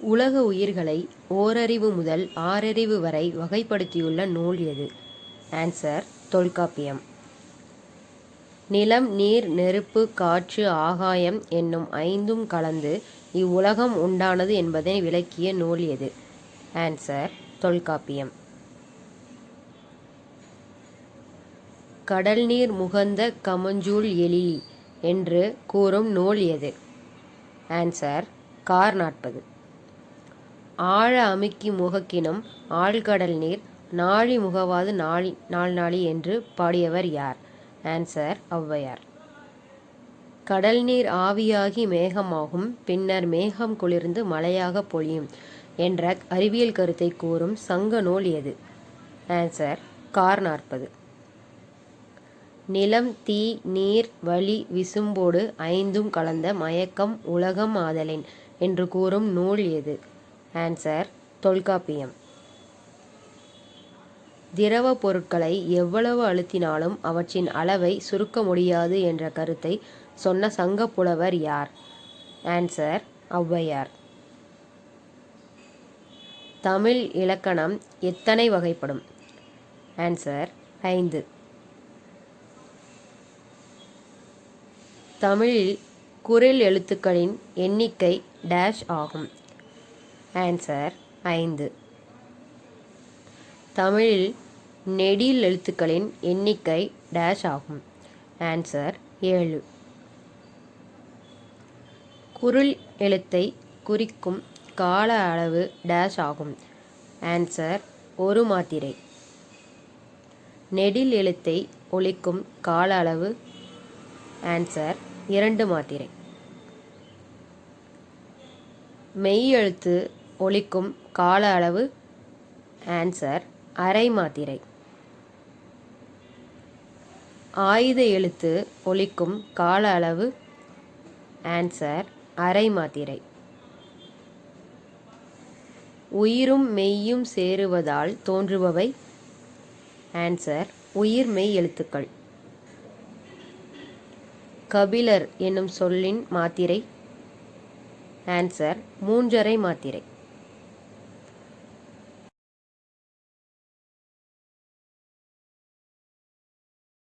உலக உயிர்களை ஓரறிவு முதல் ஆறறிவு வரை வகைப்படுத்தியுள்ள நூல் எது? ஆன்சர் தொல்காப்பியம். நிலம் நீர் நெருப்பு காற்று ஆகாயம் என்னும் ஐந்தும் கலந்து இவ்வுலகம் உண்டானது என்பதை விளக்கிய நூல் எது? ஆன்சர் தொல்காப்பியம். கடல் நீர் முகந்த கமஞ்சூல் எழிலி என்று கூறும் நூல் எது? ஆன்சர் கார் நாற்பது. ஆழ அமுக்கி முகக்கினும் ஆழ்கடல் நீர் நாழி முகவாது நாளி நாள் நாளி என்று பாடியவர் யார்? ஆன்சர் ஔவையார். கடல் நீர் ஆவியாகி மேகமாகும் பின்னர் மேகம் குளிர்ந்து மழையாக பொழியும் என்ற அறிவியல் கருத்தை கூறும் சங்க நூல் எது? ஆன்சர் கார் நாற்பது நிலம் தீ நீர் வழி விசும்போடு ஐந்தும் கலந்த மயக்கம் உலகம் ஆதலின் என்று கூறும் நூல் எது? ஆன்சர் தொல்காப்பியம். திரவ பொருட்களை எவ்வளவு அழுத்தினாலும் அவற்றின் அளவை சுருக்க முடியாது என்ற கருத்தை சொன்ன சங்க புலவர் யார்? ஆன்சர் ஔவையார். தமிழ் இலக்கணம் எத்தனை வகைப்படும்? ஆன்சர் ஐந்து. தமிழில் குரில் எழுத்துக்களின் எண்ணிக்கை டேஷ் ஆகும். ஆன்சர் ஐந்து. தமிழில் நெடில் எழுத்துக்களின் எண்ணிக்கை டேஷ் ஆகும். ஆன்சர் ஏழு. குரல் எழுத்தை குறிக்கும் கால அளவு டேஷ் ஆகும். ஆன்சர் ஒரு மாத்திரை. நெடில் எழுத்தை ஒழிக்கும் கால அளவு ஆன்சர் இரண்டு மாத்திரை. மெய் எழுத்து ஒழிக்கும் கால அளவு ஆன்சர் அரை மாத்திரை. ஆயுத எழுத்து ஒழிக்கும் கால அளவு ஆன்சர் அரை மாத்திரை. உயிரும் மெய்யும் சேருவதால் தோன்றுபவை ஆன்சர் உயிர் மெய் எழுத்துக்கள். கபிலர் என்னும் சொல்லின் மாத்திரை ஆன்சர் மூன்றரை மாத்திரை.